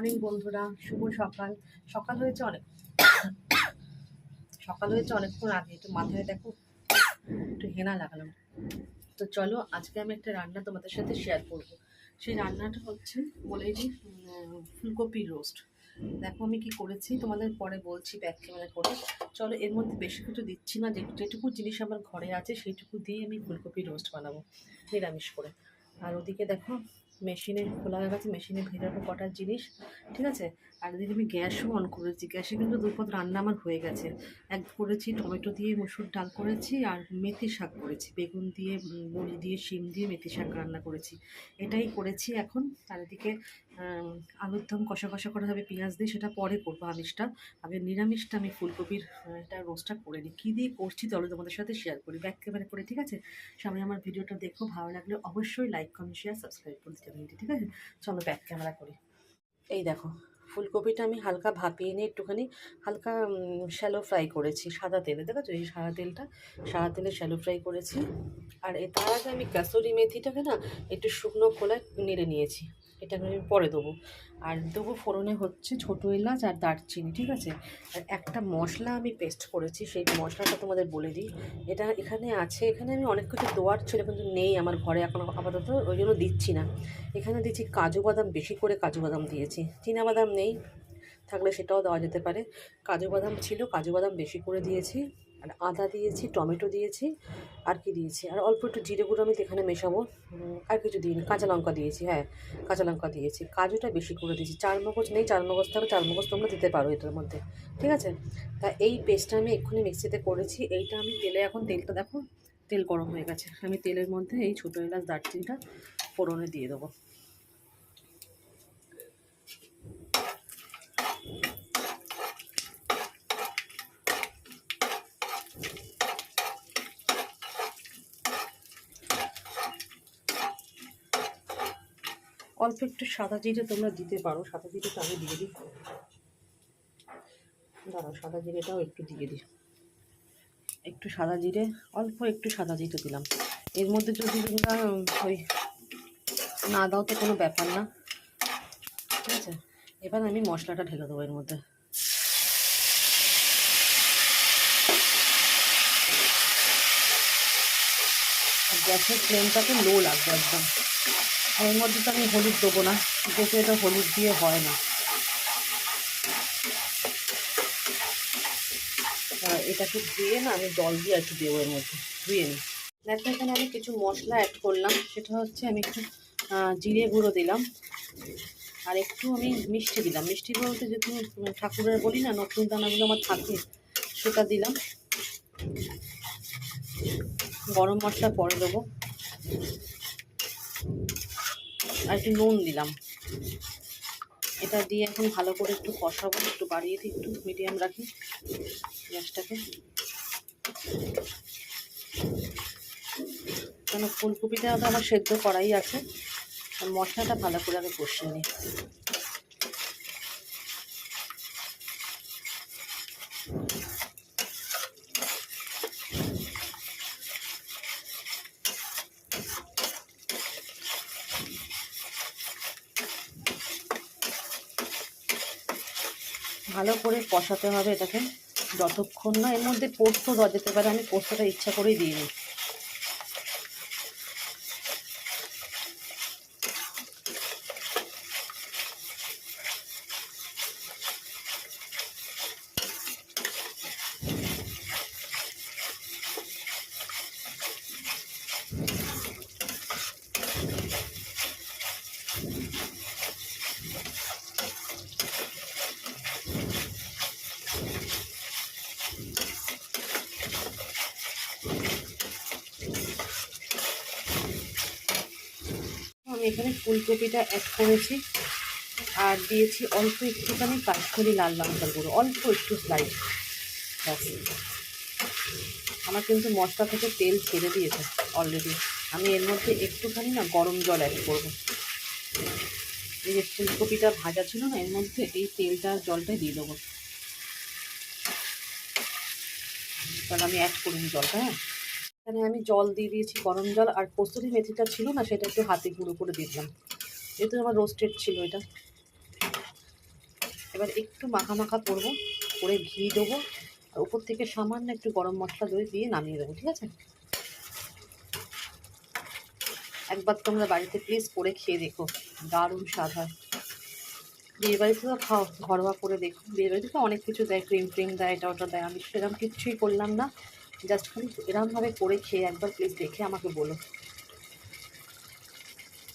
Morning বন্ধুরা, শুভ সকাল। সকাল হয়েছে অনেক সকাল হয়েছে অনেকক্ষণ আগে, একটু মাথায় দেখো, একটু হেনা লাগালাম। তো চলো, আজকে আমি একটা রান্না তোমাদের সাথে শেয়ার করব। সেই রান্নাটা হচ্ছে বলেই দিই ফুলকপির রোস্ট দেখো আমি কি করেছি, তোমাদের পরে বলছি ব্যাক ক্যামেরা করে। চলো, এর মধ্যে বেশি কিছু দিচ্ছি না যেটুকু জিনিস আমার ঘরে আছে, সেইটুকু দিয়ে আমি ফুলকপির রোস্ট বানাবো, নিরামিষ করে। আর ওদিকে দেখো মেশিনে, খোলা হয়ে গেছে মেশিনে ভেজাবো কটার জিনিস, ঠিক আছে? আর এদিকে আমি গ্যাসও অন করেছি, গ্যাসে কিন্তু দুপদ রান্না আমার হয়ে গেছে। এক করেছি টমেটো দিয়ে মসুর ডাল করেছি আর মেথি শাক করেছি। বেগুন দিয়ে বড়ি দিয়ে, শিম দিয়ে মেথি শাক রান্না করেছি। এটাই করেছি এখন। চারিদিকে আলুর দম কষা কষা করা হবে পেঁয়াজ দিয়ে সেটা পরে করব আমিষটা। আগে নিরামিষটা আমি ফুলকপির আহ, এটা রোস্টটা করে নিই। কী দিয়ে করছি চলো তোমাদের সাথে শেয়ার করি ব্যাক ক্যামেরা করে ঠিক আছে? সামনে আমার ভিডিওটা দেখো ভালো লাগলে অবশ্যই লাইক কমেন্ট শেয়ার সাবস্ক্রাইব করে দিতে ঠিক আছে? চলো ব্যাক ক্যামেরা করি। এই দেখো ফুলকপিটা আমি হালকা ভাপিয়ে নিয়ে একটুখানি হালকা শ্যালো ফ্রাই করেছি সাদা তেলে দেখো এই সাদা তেলটা সাদা তেলে শ্যালো ফ্রাই করেছি। আর তার আগে আমি কাসুরি মেথিটাকে না একটু শুকনো খোলায় নেড়ে নিয়েছি। এটা আমি পরে দেবো। আর দেবো ফোড়নে হচ্ছে ছোটো এলাচ আর দারচিনি, ঠিক আছে? আর একটা মশলা আমি পেস্ট করেছি, সেই মশলাটা তোমাদের বলে দিই। এটা এখানে আছে, এখানে আমি অনেক কিছু দেওয়ার ছিল কিন্তু নেই আমার ঘরে এখন আপাতত, ওই জন্য দিচ্ছি না। এখানে দিচ্ছি কাজু বাদাম, বেশি করে কাজু বাদাম দিয়েছি। চীনা বাদাম নেই। থাকলে সেটাও দেওয়া যেতে পারে। কাজু বাদাম ছিল, কাজু বাদাম বেশি করে দিয়েছি। আর আদা দিয়েছি, টমেটো দিয়েছি, আর কি দিয়েছি? আর অল্প একটু জিরে গুঁড়ো আমি এখানে মেশাবো। আর কিছু দিইনি। কাঁচা লঙ্কা দিয়েছি হ্যাঁ কাঁচা লঙ্কা দিয়েছি। কাজুটা বেশি করে দিয়েছি। চার মগজ নেই, চার মগজ থাকলে চার মগজ তোমরা দিতে পারো এটার মধ্যে। ঠিক আছে? তা এই পেস্টটা আমি এক্ষুনি মিক্সিতে করেছি। এইটা আমি তেলে এখন তেলটা দেখো, তেল গরম হয়ে গেছে। আমি তেলের মধ্যে এই ছোটো এলাচ, দারচিনিটা ফোড়নে দিয়ে দেবো। অল্প একটু সাদা জিরে তোমরা দিতে পারো, সাদা জিরেটা আমি দিয়ে দিই। দাঁড়াও, সাদা জিরেটাও একটু দিয়ে দিই। একটু সাদা জিরে, অল্প একটু সাদা জিরে দিলাম। এর মধ্যে যদি তোমরা, ওই না দাও তো কোনো ব্যাপার না। ঠিক আছে? এবার আমি মশলাটা ঢেলে দেবো এর মধ্যে। গ্যাসের ফ্লেমটাকে লো লাগবে একদম। এর মধ্যে তো আমি হলুদ দেবো না, যেহেতু এটা হলুদ দিয়ে হয় না। এটাকে ধুয়ে না আমি জল দিয়ে একটু দেবো এর মধ্যে, ধুয়ে নিই। দেখো, এখানে আমি কিছু মশলা অ্যাড করলাম, সেটা হচ্ছে আমি একটু জিরে গুঁড়ো দিলাম। আর একটু আমি মিষ্টি দিলাম। মিষ্টি বলতে যেহেতু ঠাকুরের বলি না নতুন দানাগুলো আমার থাকে, সেটা দিলাম। গরম মশলা পরে দেবো। আর একটু নুন দিলাম। এটা দিয়ে এখন ভালো করে একটু কষাবো, একটু বাড়িয়ে দিই একটু মিডিয়াম রাখি গ্যাসটাকে। কেন ফুলকপিটা তো আমার সেদ্ধ করাই আছে মশলাটা ভালো করে আগে কষিয়ে নিই। ভালো করে কষাতে হবে এটাকে যতক্ষণ না এর মধ্যে পোস্ত দেওয়া যেতে পারে, আমি পোস্তটা ইচ্ছা করেই দিয়ে দিই। এখানে ফুলকপিটা অ্যাড করেছি। আর দিয়েছি অল্প একটুখানি কাশ্মীরি লাল লঙ্কার গুঁড়ো, অল্প একটু স্লাইড ব্যাস। আমার কিন্তু মশলা থেকে তেল ছেড়ে দিয়েছে অলরেডি আমি এর মধ্যে একটুখানি না গরম জল অ্যাড করব। এই যে ফুলকপিটা ভাজা ছিল না, এর মধ্যে এই তেলটা আর জলটাই দিয়ে দেবো। তাহলে আমি অ্যাড করিনি জলটা হ্যাঁ? এখানে আমি জল দিয়ে দিয়েছি, গরম জল, আর কস্তুরি মেথিটা ছিল না, সেটা একটু হাতে গুঁড়ো করে দিলাম যেহেতু আমার রোস্টেড ছিল এটা। এবার একটু মাখা মাখা করব, করে ঘি দেবো, আর উপর থেকে সামান্য একটু গরম মশলা দই দিয়ে নামিয়ে দেবো, ঠিক আছে? একবার তোমরা বাড়িতে প্লিজ করে খেয়ে দেখো, দারুণ স্বাদ হয়। বিয়ে বাড়িতে তো খাও, ঘরোয়া করে দেখো বিয়ে বাড়িতে তো অনেক কিছু দেয় ক্রিম ট্রিম দেয় এটা ওটা দেয়, আমি সেরকম কিচ্ছুই করলাম না। জাস্ট খালি এরকমভাবে করে খেয়ে একবার প্লিজ দেখে আমাকে বলো।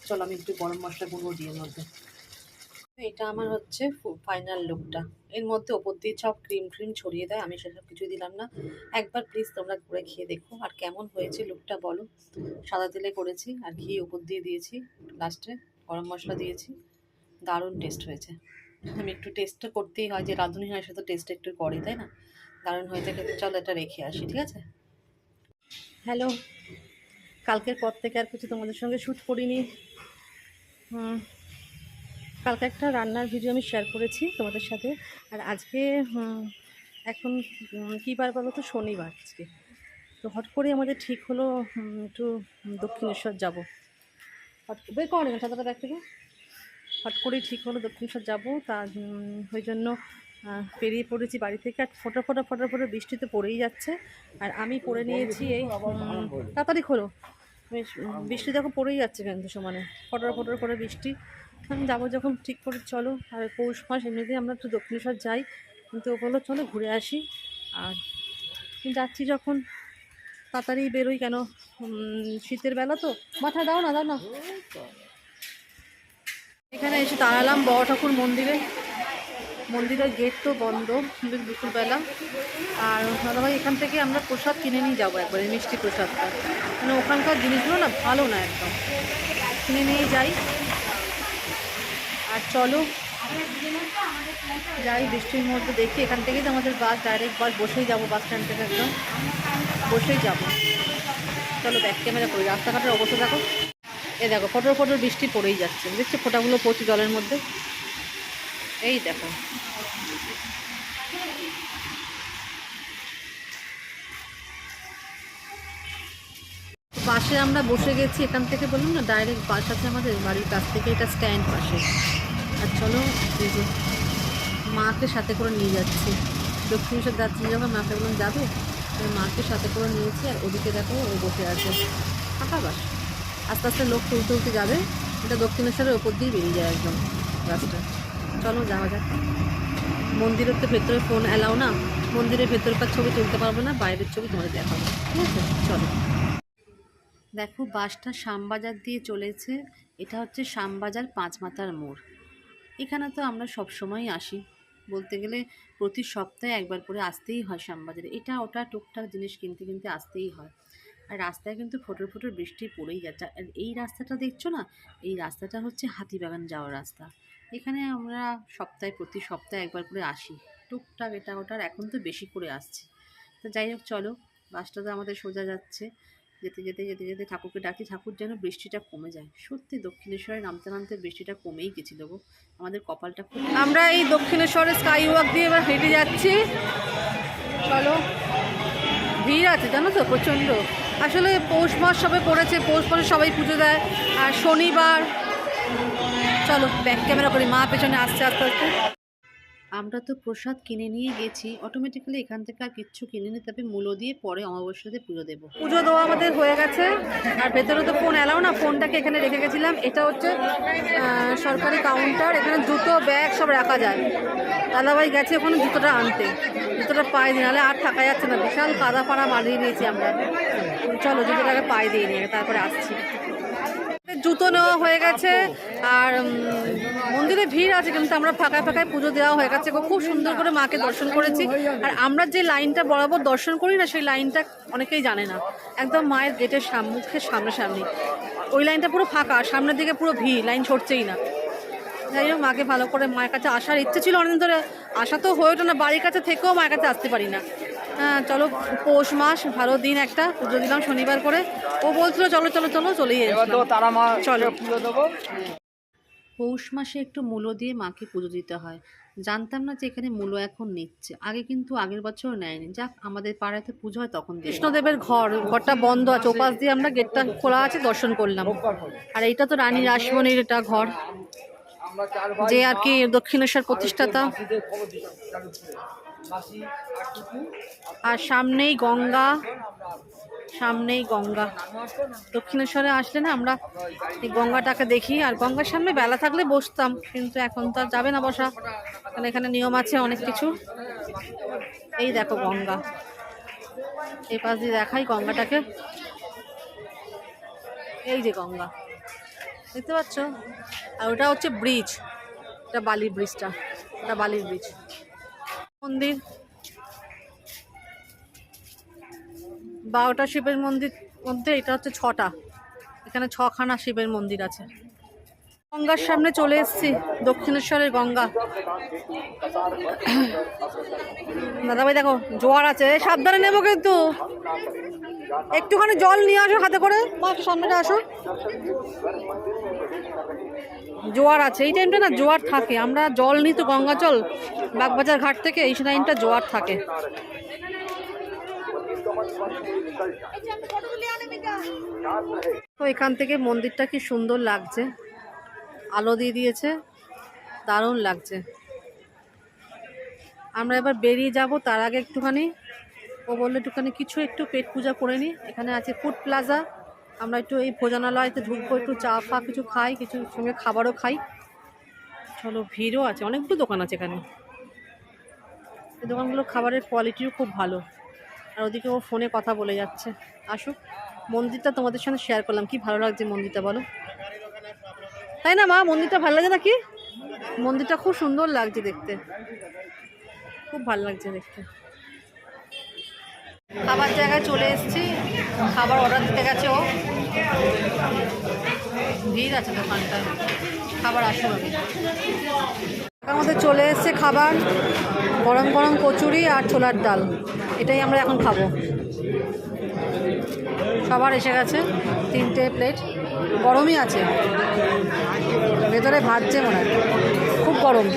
চলো আমি একটু গরম মশলা গুঁড়ো দিয়ে মধ্যে। এটা আমার হচ্ছে ফাইনাল লুকটা এর মধ্যে ওপর দিয়ে সব ক্রিম ট্রিম ছড়িয়ে দেয়, আমি সেসব কিছু দিলাম না। একবার প্লিজ তোমরা করে খেয়ে দেখো আর কেমন হয়েছে লুকটা বলো। সাদা তেলে করেছি আর ঘি ওপর দিয়ে দিয়েছি লাস্টে গরম মশলা দিয়েছি। দারুণ টেস্ট হয়েছে। আমি একটু টেস্টটা করতেই হয়, যে রাঁধুনি হয় সে তো টেস্ট একটু করে, তাই না? দারুণ হয়েছে খেতে চলো এটা রেখে আসি, ঠিক আছে? হ্যালো কালকের পর থেকে আর কিছু তোমাদের সঙ্গে শ্যুট করিনি। কালকে একটা রান্নার ভিডিও আমি শেয়ার করেছি তোমাদের সাথে। আর আজকে এখন কী বার বলো তো শনিবার আজকে। তো হট করে আমাদের ঠিক হলো একটু দক্ষিণেশ্বর যাব। হট বের কর সাদাটা ব্যাগ থেকে। হট করেই ঠিক হলো দক্ষিণেশ্বর যাব। তা ওই জন্য বেরিয়ে পড়েছি বাড়ি থেকে আর ফোটা ফোটা ফোটা ফোটা বৃষ্টিতে পড়েই যাচ্ছে। আর আমি পরে নিয়েছি এই তাড়াতাড়ি খোলো। বৃষ্টি দেখো পড়েই যাচ্ছে কিন্তু সমানে, ফটোর ফটোর করে বৃষ্টি। যাব যখন ঠিক করে চলো, আর পৌষ মাস এমনিতেই আমরা একটু দক্ষিণেশ্বর যাই, কিন্তু ও বলল চলো ঘুরে আসি। আর যাচ্ছি যখন, তাড়াতাড়ি বেরোই কেন? শীতের বেলা তো। মাথা দাও না দাও না। এখানে এসে দাঁড়ালাম বড় ঠাকুর মন্দিরে। মন্দিরের গেট তো বন্ধ দুপুরবেলা। আর দাদাভাই, এখান থেকে আমরা প্রসাদ কিনে নিয়ে যাব একবারে মিষ্টি প্রসাদটা। মানে ওখানকার জিনিসগুলো না ভালো না একদম। কিনে নিয়ে যাই। আর চলো, যাই বৃষ্টির মধ্যে দেখি। এখান থেকেই তো আমাদের বাস ডাইরেক্ট বাস, বসেই যাব বাস স্ট্যান্ড থেকে একদম। বসেই যাব। চলো ব্যাক ক্যামেরা করি। রাস্তাঘাটের অবস্থা দেখো। এ দেখো, ফটোর ফটোর বৃষ্টি পড়েই যাচ্ছে। দেখছি, ফোটাগুলো পড়ছে জলের মধ্যে। এই দেখো। পাশে আমরা বসে গেছি এখান থেকে বলুন না ডাইরেক্ট বাস আছে আমাদের, বাড়ির কাছ থেকে, এটা স্ট্যান্ড পাশে। আর চলো, এই যে মাকে সাথে করে নিয়ে যাচ্ছি। দক্ষিণেশ্বর যাচ্ছি যখন মাকে বললাম যাবে মাকে সাথে করে নিয়েছি, আর ওদিকে দেখো, ও বসে আছে। ফাঁকা বাস। আস্তে আস্তে লোক তুলতে তুলতে যাবে, এটা দক্ষিণেশ্বরের ওপর দিয়ে বেরিয়ে যায় একদম রাস্তা। চলো, যাওয়া যাক। মন্দিরের তো ভেতরে ফোন অ্যালাও না। মন্দিরের ভেতরকার ছবি তুলতে পারব না, বাইরের ছবি তোমাদের দেখাবো। ঠিক আছে? চলো। দেখো, বাসটা শ্যামবাজার দিয়ে চলেছে। এটা হচ্ছে শ্যামবাজার পাঁচমাথার মোড়। এখানে তো আমরা সব সময়ই আসি। বলতে গেলে প্রতি সপ্তাহে একবার করে আসতেই হয় শ্যামবাজারে। এটা ওটা টুকটাক জিনিস কিনতে কিনতে আসতেই হয়। আর রাস্তায় কিন্তু ফোটর ফোটর বৃষ্টি পড়েই যাচ্ছে। আর এই রাস্তাটা দেখছ না? এই রাস্তাটা হচ্ছে হাতিবাগান যাওয়ার রাস্তা। এখানে আমরা সপ্তাহে, প্রতি সপ্তাহে একবার করে আসি। টুকটাক এটা ওটার এখন তো বেশি করে আসছে। তো যাই হোক, চলো, বাসটা তো আমাদের সোজা যাচ্ছে। যেতে যেতে যেতে যেতে ঠাকুরকে ডাকি, ঠাকুর যেন বৃষ্টিটা কমে যায়। সত্যি দক্ষিণেশ্বরে নামতে নামতে বৃষ্টিটা কমেই গেছিল গো। আমাদের কপালটা খুব আমরা এই দক্ষিণেশ্বরে স্কাই ওয়াক দিয়ে এবার হেঁটে যাচ্ছি। চলো, ভিড় আছে জানো তো, প্রচণ্ড। আসলে পৌষ মাস সবে পড়েছে, পৌষ মাসে সবাই পুজো দেয়। আর শনিবার, চলো ব্যাক ক্যামেরা করি, মা পেছনে আসছে, আস্তে আস্তে। আমরা তো প্রসাদ কিনে নিয়ে গেছি অটোমেটিক্যালি এখান থেকে আর কিচ্ছু কিনে নিতে হবে মূল্য দিয়ে পরে অমাবস্যাতে পুজো দেবো। পুজো দেওয়া আমাদের হয়ে গেছে, আর ভেতরে তো ফোন এলাও না ফোনটাকে এখানে রেখে গেছিলাম, এটা হচ্ছে সরকারি কাউন্টার এখানে জুতো ব্যাগ সব রাখা যায়। দাদাভাই গেছে ওখানে জুতোটা আনতে, জুতোটা পায়ে দিয়ে নাহলে আর থাকা যাচ্ছে না, বিশাল কাদা ফাড়া মারিয়ে নিয়েছি আমরা। চলো জুতোটাকে পায়ে দিয়ে নিয়ে তারপরে আসছি। জুতো নেওয়া হয়ে গেছে। আর মন্দিরে ভিড় আছে, কিন্তু আমরা ফাঁকায় ফাঁকায় পুজো দেওয়া হয়ে গেছে খুব সুন্দর করে মাকে দর্শন করেছি। আর আমরা যে লাইনটা বরাবর দর্শন করি না, সেই লাইনটা অনেকেই জানে না। একদম মায়ের গেটের সামনে সামনাসামনি। ওই লাইনটা পুরো ফাঁকা সামনের দিকে পুরো ভিড়, লাইন ছড়ছেই না। যাই হোক, মাকে ভালো করে মায়ের কাছে আসার ইচ্ছে ছিল অনেকদিন ধরে। আসা তো হয়ে ওঠে না, বাড়ির কাছে থেকেও মায়ের কাছে আসতে পারি না। চলো পৌষ মাস ভালো দিন একটা পুজো দিলাম শনিবার করে। ও বলছিল চলো চলো চলো চলেই এবার তারা মা চলো। পুজো দেবো? পৌষ মাসে একটু মূলো দিয়ে মাকে পুজো দিতে হয়। জানতাম না যে এখানে মূলো এখন নিচ্ছে। আগে কিন্তু আগের বছর নেয়নি। যাক আমাদের পাড়াতে পুজো হয় তখন কৃষ্ণদেবের ঘর ঘরটা বন্ধ আছে। ওপাশ দিয়ে আমরা গেটটা খোলা আছে দর্শন করলাম। আর এইটা তো রানী রাসমণির এটা ঘর। আমরা চার ভাই যে আর কি দক্ষিণেশ্বর প্রতিষ্ঠাতা। আর সামনেই গঙ্গা সামনেই গঙ্গা। দক্ষিণেশ্বরে আসলে না আমরা এই গঙ্গাটাকে দেখি, আর গঙ্গার সামনে বেলা থাকলে বসতাম, কিন্তু এখন তো আর যাবে না বসা। কারণ এখানে নিয়ম আছে অনেক কিছু। এই দেখো গঙ্গা। এই পাশ দিয়ে দেখাই গঙ্গাটাকে। এই যে গঙ্গা। দেখতে পাচ্ছ? আর ওটা হচ্ছে ব্রিজ। এটা বালির ব্রিজটা। এটা বালির ব্রিজ। মন্দির। বারোটা শিবের মন্দির মধ্যে এটা হচ্ছে ছটা। এখানে ছখানা শিবের মন্দির আছে। গঙ্গার সামনে চলে এসেছি, দক্ষিণেশ্বরের গঙ্গা। দাদাভাই দেখো, জোয়ার আছে। সাবধানে নেব কিন্তু। একটুখানি জল নিয়ে আসো হাতে করে। সামনেটা আসো। জোয়ার আছে। এই টাইমটা না জোয়ার থাকে। আমরা জল নিই তো গঙ্গা জল বাগবাজার ঘাট থেকে এই টাইমটা জোয়ার থাকে। তো এখান থেকে মন্দিরটা কি সুন্দর লাগছে? আলো দিয়ে দিয়েছে। দারুণ লাগছে। আমরা এবার বেরিয়ে যাব তার আগে একটুখানি। ও বলল একটুখানি কিছু একটু পেট পূজা করে নিই এখানে আছে ফুড প্লাজা। আমরা একটু এই ভোজনালয়তে ঢুকবো, একটু চা ফা কিছু খাই, কিছু সঙ্গে খাবারও খাই। চলো, ভিড়ও আছে, অনেকগুলো দোকান আছে এখানে। এই দোকানগুলো খাবারের কোয়ালিটিও খুব ভালো। আর ওদিকে ও ফোনে কথা বলে যাচ্ছে। আসুক, মন্দিরটা তোমাদের সঙ্গে শেয়ার করলাম। কি ভালো লাগছে মন্দিরটা বলো? তাই না, মা? মন্দিরটা ভালো লাগে নাকি? মন্দিরটা খুব সুন্দর লাগছে দেখতে। খুব ভালো লাগছে দেখতে। খাবার জায়গায় চলে এসেছি। খাবার অর্ডার দিতে গেছে ও। ভিড় আছে দোকানটা খাবার আসুন আমি আমাদের চলে এসেছে খাবার। গরম গরম কচুরি আর ছোলার ডাল। এটাই আমরা এখন খাব। সবার এসে গেছে। তিনটে প্লেট গরমই আছে। ভেতরে ভাজছে মনে খুব গরম।